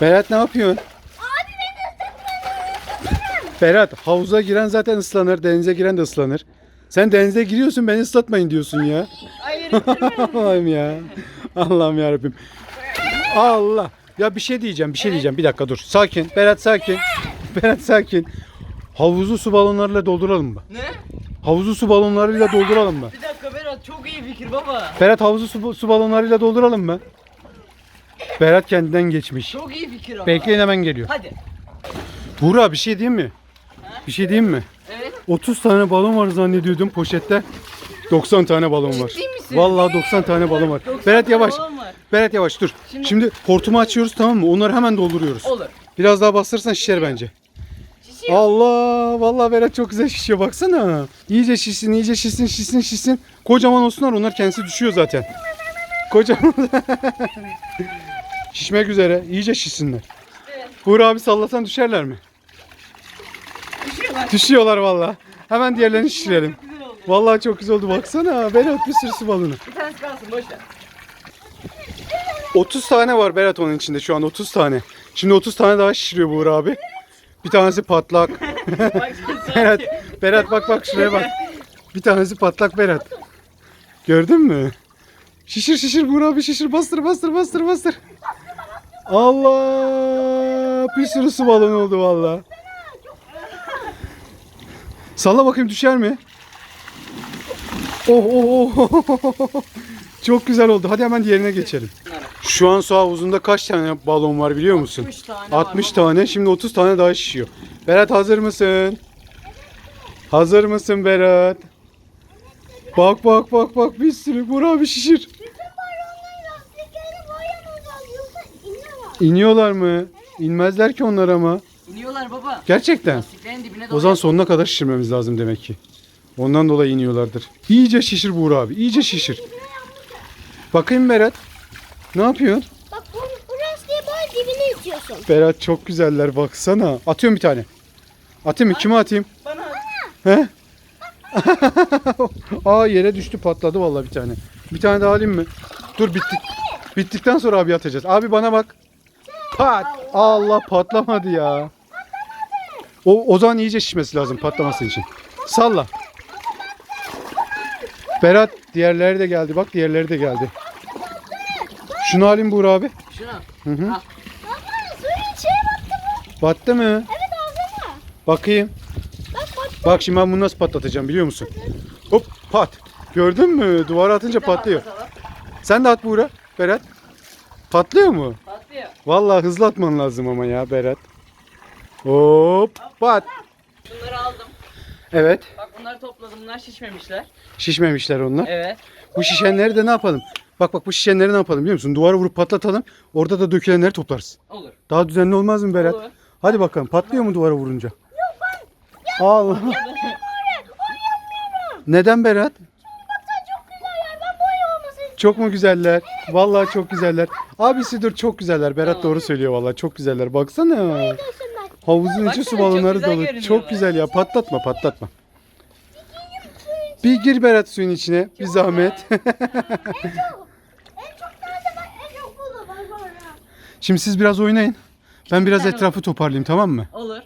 Berat ne yapıyorsun? Berat havuza giren zaten ıslanır, denize giren de ıslanır. Sen denize giriyorsun beni ıslatmayın diyorsun ya. Hayır. Allah'ım ya. Allah'ım ya Rabbim. Allah. Ya bir şey diyeceğim, bir şey diyeceğim. Bir dakika dur. Sakin. Berat sakin. Berat sakin. Havuzu su balonlarıyla dolduralım mı? ne? Havuzu su balonlarıyla dolduralım mı? Bir dakika Berat çok iyi fikir baba. Berat havuzu su, su balonlarıyla dolduralım mı? Berat kendinden geçmiş. Çok iyi fikir ama. Bekleyin hemen geliyor. Hadi. Buğra bir şey diyeyim mi? Bir şey diyeyim mi? Evet. 30 tane balon var zannediyordum poşette. 90 tane balon var. Ciddi misin? Vallahi 90 tane balon var. 90 Berat tane yavaş. balon var. Berat yavaş dur. Şimdi, Şimdi- hortumu açıyoruz tamam mı? Onları hemen dolduruyoruz. Olur. Biraz daha bastırırsan şişer bence. Şişiyor. Allah vallahi Berat çok güzel şişiyor baksana. İyice şişsin, iyice şişsin, şişsin, şişsin. Kocaman olsunlar onlar kendisi düşüyor zaten. Kocaman. Şişmek üzere. iyice şişsinler. Evet. Buğra abi sallasan düşerler mi? Düşüyorlar. Düşüyorlar vallahi. Hemen diğerlerini şişirelim. Vallahi çok güzel oldu baksana. Berat bir sürü su balonu. Bir tanesi kalsın boş ver. 30 tane var Berat onun içinde şu an 30 tane. Şimdi 30 tane daha şişiriyor Buğra abi. Bir tanesi patlak. Berat. Berat bak bak şuraya bak. Bir tanesi patlak Berat. Gördün mü? Şişir şişir Buğra abi şişir bastır bastır bastır bastır. Allah! Bir sürü su balonu oldu valla. Salla bakayım düşer mi? Oh oh oh. Çok güzel oldu. Hadi hemen diğerine geçelim. Şu an su havuzunda kaç tane balon var biliyor musun? 60 tane var 60 baba. tane. Şimdi 30 tane daha şişiyor. Berat hazır mısın? Hazır mısın Berat? Bak bak bak bak bir sürü. Burak abi şişir. İniyorlar mı? İnmezler ki onlar ama. İniyorlar baba. Gerçekten. Lastiklerin dibine O zaman sonuna kadar şişirmemiz lazım demek ki. Ondan dolayı iniyorlardır. İyice şişir Buğra abi. iyice şişir. Bakayım Berat. Ne yapıyorsun? Bak bu, bu lastiği böyle dibine itiyorsun. Berat çok güzeller baksana. Atıyorum bir tane. Atayım mı? Kime atayım? Bana He? Aa yere düştü patladı vallahi bir tane. Bir tane daha alayım mı? Dur bittik. Bittikten sonra abi atacağız. Abi bana bak. Pat. Allah patlamadı ya. O, o zaman iyice şişmesi lazım patlaması için. Salla. Berat diğerleri de geldi. Bak diğerleri de geldi. Şunu alayım Buğra abi. şuna. Hı hı. Al. Baba suyun içine battı bu. Battı mı? Evet ağzına. Bakayım. Bak bak. Bak şimdi ben bunu nasıl patlatacağım biliyor musun? Hop pat. Gördün mü? Duvara atınca patlıyor. Sen de at Buğra. Berat. Patlıyor mu? Vallahi hızlı atman lazım ama ya Berat. Hop pat. Bunları aldım. Evet. Bak bunları topladım. Bunlar şişmemişler. Şişmemişler onlar. Evet. Bu şişenleri de ne yapalım? Bak bak bu şişenleri ne yapalım biliyor musun? Duvara vurup patlatalım. Orada da dökülenleri toplarız. Olur. Daha düzenli olmaz mı Berat? Olur. Hadi bakalım. Patlıyor mu duvara vurunca? Allah. Neden Berat? Çok güzel ya. Ben boya olması istiyorum. Çok mu güzeller? Vallahi çok güzeller. Abisi dur çok güzeller. Berat doğru söylüyor vallahi çok güzeller. Baksana. Havuzun içi Baksana, su çok balonları güzel dolu. Çok güzel ya. Patlatma patlatma. Bir gir Berat suyun içine. Bir zahmet. En çok nerede bak en çok burada var var ya. Şimdi siz biraz oynayın. Ben biraz etrafı toparlayayım tamam mı? Olur.